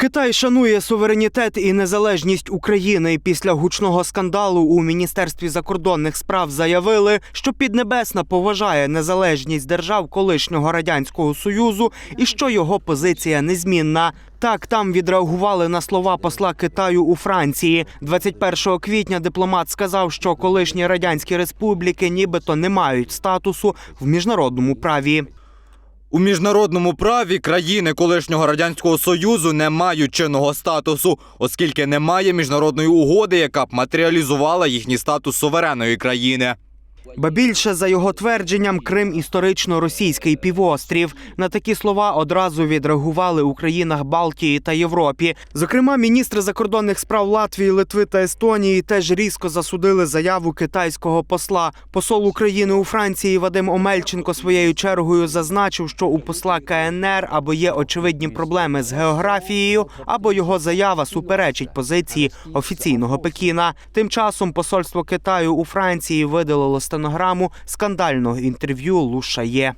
Китай шанує суверенітет і незалежність України. Після гучного скандалу у міністерстві закордонних справ заявили, що Піднебесна поважає незалежність держав колишнього радянського союзу і що його позиція незмінна. Так там відреагували на слова посла Китаю у Франції. 21 квітня дипломат сказав, що колишні радянські республіки нібито не мають статусу в міжнародному праві. У міжнародному праві країни колишнього радянського союзу не мають чинного статусу, оскільки немає міжнародної угоди, яка б матеріалізувала їхній статус суверенної країни. Ба більше за його твердженням, Крим історично російський півострів. На такі слова одразу відреагували у країнах Балтії та Європі. Зокрема, міністри закордонних справ Латвії, Литви та Естонії теж різко засудили заяву китайського посла. Посол України у Франції Вадим Омельченко своєю чергою зазначив, що у посла КНР або є очевидні проблеми з географією, або його заява суперечить позиції офіційного Пекіна. Тим часом посольство Китаю у Франції видалило стенограму скандального інтерв'ю Лу Шає.